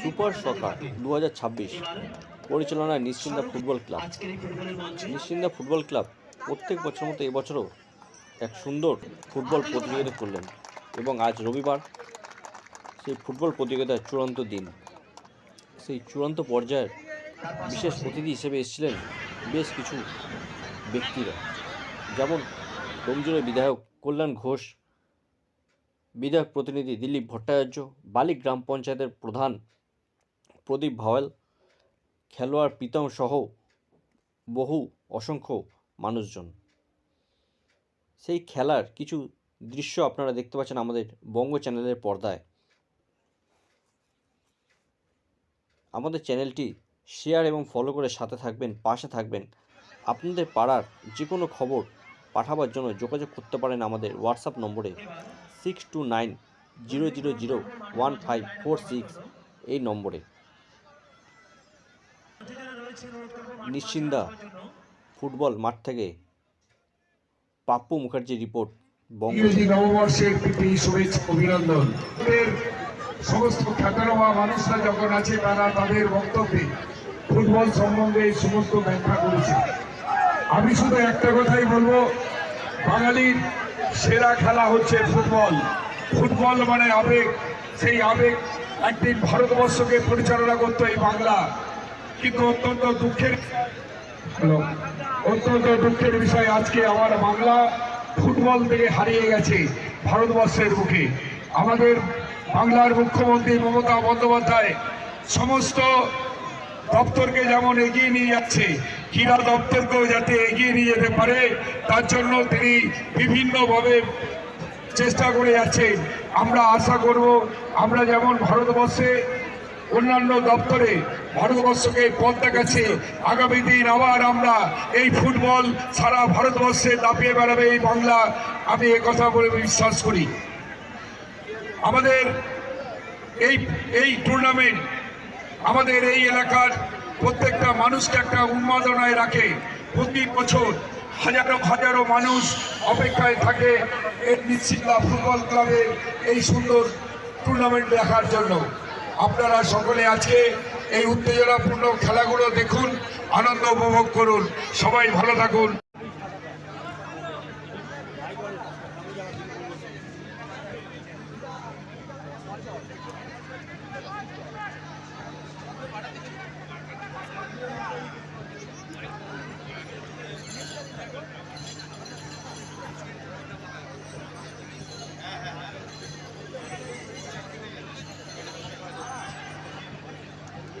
Super soccer দু হাজার ছাব্বিশ পরিচালনায় Nischinda football club. Nischinda football club প্রত্যেক বছর মতো এবছরও এক সুন্দর ফুটবল প্রতিযোগিতা করলেন এবং আজ রবিবার সেই ফুটবল প্রতিযোগিতার চূড়ান্ত দিন। সেই চূড়ান্ত পর্যায়ের বিশেষ অতিথি হিসেবে এসেছিলেন বেশ কিছু ব্যক্তিরা। যেমন ডোমজুরের বিধায়ক কল্যাণ ঘোষ বিধায়ক প্রতিনিধি দিলীপ ভট্টাচার্য বালিক গ্রাম পঞ্চায়েতের প্রধান প্রদীপ ভাওয়েল, খেলোয়াড় প্রীতম সহ বহু অসংখ্য মানুষজন। সেই খেলার কিছু দৃশ্য আপনারা দেখতে পাচ্ছেন আমাদের বঙ্গ চ্যানেলের পর্দায়। আমাদের চ্যানেলটি শেয়ার এবং ফলো করে সাথে থাকবেন, পাশে থাকবেন। আপনাদের পাড়ার যে কোনো খবর পাঠাবার জন্য যোগাযোগ করতে পারেন আমাদের হোয়াটসঅ্যাপ নম্বরে। Six two nine zero zero zero one five four six এই নম্বরে। নিশ্চিন্দা ফুটবল মাঠ থেকে পাপ্পু মুখার্জির রিপোর্ট তারা তাদের বক্তব্যে ফুটবল সম্বন্ধে সমস্ত আমি শুধু একটা কথাই বলব, বাঙালির সেরা খেলা হচ্ছে ফুটবল। ফুটবল মানে আবেগ। সেই আবেগ একদিন ভারতবর্ষকে পরিচালনা করতো এই বাংলা। কিন্তু অত্যন্ত দুঃখের অত্যন্ত দুঃখের বিষয় আজকে আমার বাংলা ফুটবল থেকে হারিয়ে গেছে ভারতবর্ষের মুখে আমাদের বাংলার মুখ্যমন্ত্রী মমতা বন্দ্যোপাধ্যায় সমস্ত দপ্তরকে যেমন এগিয়ে নিয়ে যাচ্ছে, ক্রীড়া দপ্তরকেও যাতে এগিয়ে নিয়ে যেতে পারে, তার জন্য তিনি বিভিন্নভাবে চেষ্টা করে যাচ্ছেন। আমরা আশা করব, আমরা যেমন ভারতবর্ষে অন্যান্য দপ্তরে ভারতবর্ষকে পথ দেখাচ্ছে, আগামী দিন আবার আমরা এই ফুটবল সারা ভারতবর্ষে দাপিয়ে বেড়াবে এই বাংলা। আমি কথা বলে বিশ্বাস করি। আমাদের এই এই টুর্নামেন্ট আমাদের এই এলাকার প্রত্যেকটা মানুষকে একটা উন্মাদনায় রাখে। প্রতি বছর হাজারো হাজারো মানুষ অপেক্ষায় থাকে নিশ্চিন্তা ফুটবল ক্লাবের এই সুন্দর টুর্নামেন্ট দেখার জন্য। আপনারা সকলে আজকে এই উত্তেজনাপূর্ণ খেলাগুলো দেখুন, আনন্দ উপভোগ করুন। সবাই ভালো থাকুন।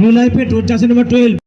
হয়ে life at Road Chassis number 12.